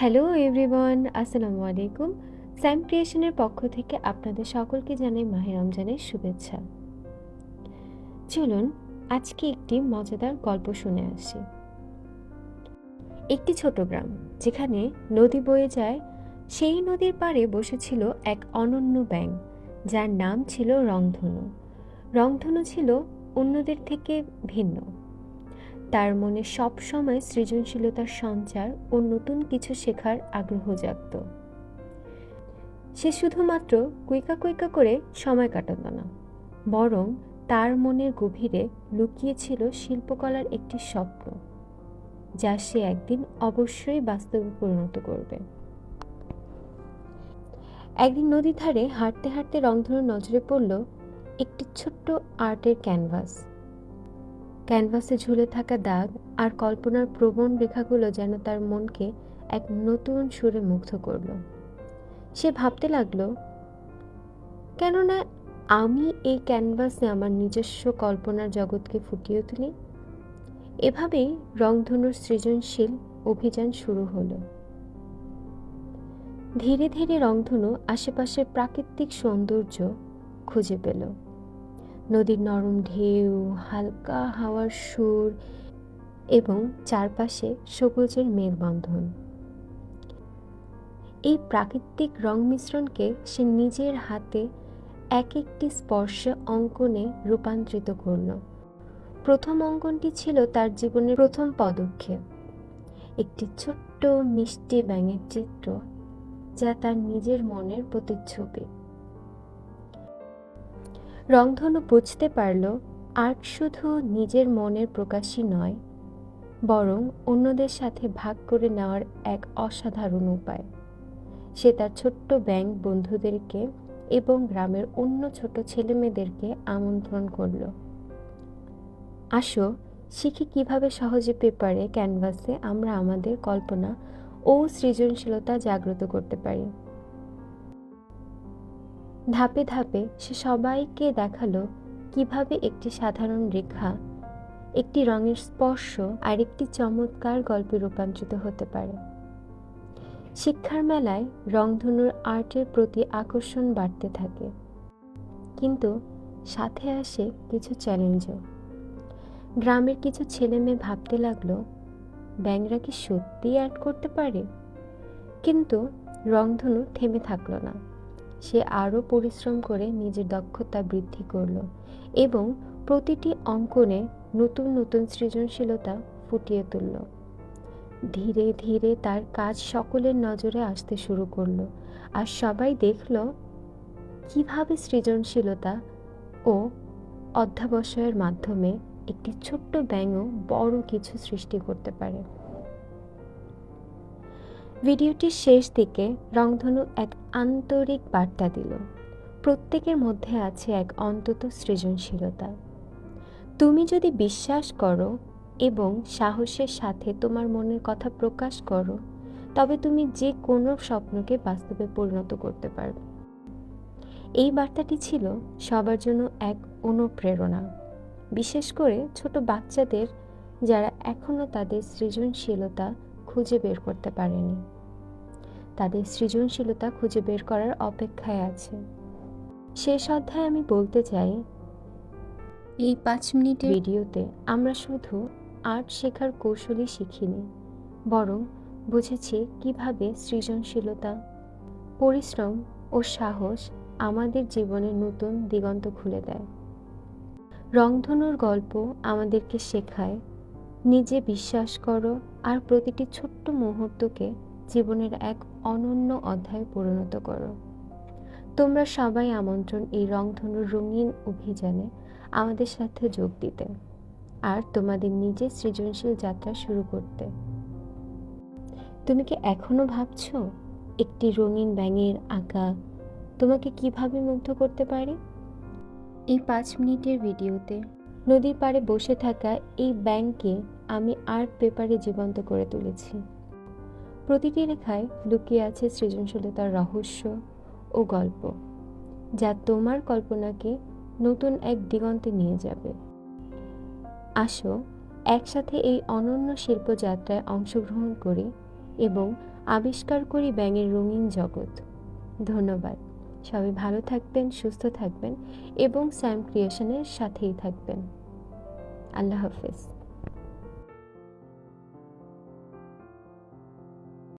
Hello everyone, আসসালামু আলাইকুম। Sam ক্রিয়েশনের পক্ষ থেকে আপনাদের সকলকে জানাই মাহে রমজানের শুভেচ্ছা। চলুন, আজকে একটি মজাদার গল্প শুনে আসি। একটি ছোট গ্রাম, যেখানে নদী বয়ে যায়, সেই নদীর পাড়ে বসেছিল এক অনন্য ব্যাঙ, যার নাম ছিল রংধনু। রংধনু ছিল অন্যদের থেকে ভিন্ন। তার মনে সব সময় সৃজনশীলতার সঞ্চার ও নতুন কিছু শেখার আগ্রহ জাগত। সে শুধুমাত্র কুইকা কুইকা করে সময় কাটাত না, বরং তার মনের গভীরে লুকিয়েছিল শিল্পকলার একটি স্বপ্ন, যা সে একদিন অবশ্যই বাস্তবে পরিণত করবে। একদিন নদী ধারে হাঁটতে হাঁটতে রংধনুর নজরে পড়ল একটি ছোট্ট আর্টের ক্যানভাস। ক্যানভাসে ঝুলে থাকা দাগ আর কল্পনার প্রবণ রেখাগুলো যেন তার মনকে এক নতুন সুরে মুগ্ধ করল। সে ভাবতে লাগল, কেননা আমি এই ক্যানভাসে আমার নিজস্ব কল্পনার জগৎকে ফুটিয়ে তুলি? এভাবেই রংধনুর সৃজনশীল অভিযান শুরু হলো। ধীরে ধীরে রংধনু আশেপাশের প্রাকৃতিক সৌন্দর্য খুঁজে পেল। নদীর নরম ঢেউ, হালকা হাওয়ার সুর এবং চারপাশে সবুজের মেঘবন্ধন। এই প্রাকৃতিক রং মিশ্রণকে সে নিজের হাতে এক একটি স্পর্শ অঙ্কনে রূপান্তরিত করল। প্রথম অঙ্কনটি ছিল তার জীবনের প্রথম পদক্ষেপ। একটি ছোট্ট মিষ্টি ব্যাঙের চিত্র যা তার নিজের মনের প্রতিচ্ছবি। রংধনু বুঝতে পারল আর্ট শুধু নিজের মনের প্রকাশই নয়, বরং অন্যদের সাথে ভাগ করে নেওয়ার এক অসাধারণ উপায়। সে তার ছোট্ট ব্যাংক বন্ধুদেরকে এবং গ্রামের অন্য ছোট ছেলেমেয়েদেরকে আমন্ত্রণ করল। আসো, শিখি কীভাবে সহজে পেপারে ক্যানভাসে আমরা আমাদের কল্পনা ও সৃজনশীলতা জাগ্রত করতে পারি। ধাপে ধাপে সে সবাইকে দেখাল কীভাবে একটি সাধারণ রেখা, একটি রঙের স্পর্শ আর একটি চমৎকার গল্পে রূপান্তরিত হতে পারে। শিক্ষার মেলায় রংধনুর আর্টের প্রতি আকর্ষণ বাড়তে থাকে। কিন্তু সাথে আসে কিছু চ্যালেঞ্জও। গ্রামের কিছু ছেলে মেয়ে ভাবতে লাগল, ব্যাংরা কি সত্যিই আর্ট করতে পারে? কিন্তু রংধনু থেমে থাকল না। সে আরও পরিশ্রম করে নিজের দক্ষতা বৃদ্ধি করল এবং প্রতিটি অঙ্কনে নতুন নতুন সৃজনশীলতা ফুটিয়ে তুলল। ধীরে ধীরে তার কাজ সকলের নজরে আসতে শুরু করল আর সবাই দেখল কীভাবে সৃজনশীলতা ও অধ্যাবসায়ের মাধ্যমে একটি ছোট্ট ব্যাঙও বড় কিছু সৃষ্টি করতে পারে। ভিডিওটির শেষ দিকে রংধনু এক আন্তরিক বার্তা দিল। প্রত্যেকের মধ্যে আছে এক অন্তত সৃজনশীলতা। তুমি যদি বিশ্বাস করো এবং সাহসের সাথে তোমার মনের কথা প্রকাশ করো, তবে তুমি যে কোনো স্বপ্নকে বাস্তবে পরিণত করতে পারবে। এই বার্তাটি ছিল সবার জন্য এক অনুপ্রেরণা। বিশেষ করে ছোট বাচ্চাদের যারা এখনও তাদের সৃজনশীলতা খুঁজে বের করতে পারেনি। তাদের সৃজনশীলতা খুঁজে বের করার অপেক্ষায় আছে। শেষ অধ্যায়ে আমি বলতে চাই এই পাঁচ মিনিটের ভিডিওতে আমরা শুধু আর্ট শেখার কৌশলই শিখিনি বরং বুঝেছি কীভাবে সৃজনশীলতা পরিশ্রম ও সাহস আমাদের জীবনে নতুন দিগন্ত খুলে দেয়। রংধনুর গল্প আমাদেরকে শেখায় নিজে বিশ্বাস করো আর প্রতিটি ছোট্ট মুহূর্তকে জীবনের এক অনন্য অধ্যায়ে পরিণত করো। তোমরা সবাই আমন্ত্রণ এই রংধনুর রঙিন অভিযানে আমাদের সাথে যোগ দিতে আর তোমাদের নিজের সৃজনশীল যাত্রা শুরু করতে। তুমি কি এখনও ভাবছ একটি রঙিন ব্যাঙের আঁকা তোমাকে কীভাবে মুগ্ধ করতে পারে? এই পাঁচ মিনিটের ভিডিওতে নদীর পাড়ে বসে থাকা এই ব্যাংকে আমি আর্ট পেপারে জীবন্ত করে তুলেছি। প্রতিটি রেখায় লুকিয়ে আছে সৃজনশীলতার রহস্য ও গল্প, যা তোমার কল্পনাকে নতুন এক দিগন্তে নিয়ে যাবে। আসো, একসাথে এই অনন্য শিল্পযাত্রায় অংশগ্রহণ করি এবং আবিষ্কার করি ব্যাঙের রঙিন জগৎ। ধন্যবাদ। সবাই ভালো থাকবেন সুস্থ থাকবেন এবং স্যাম ক্রিয়েশনের সাথেই থাকবেন। আল্লাহ হাফেজ।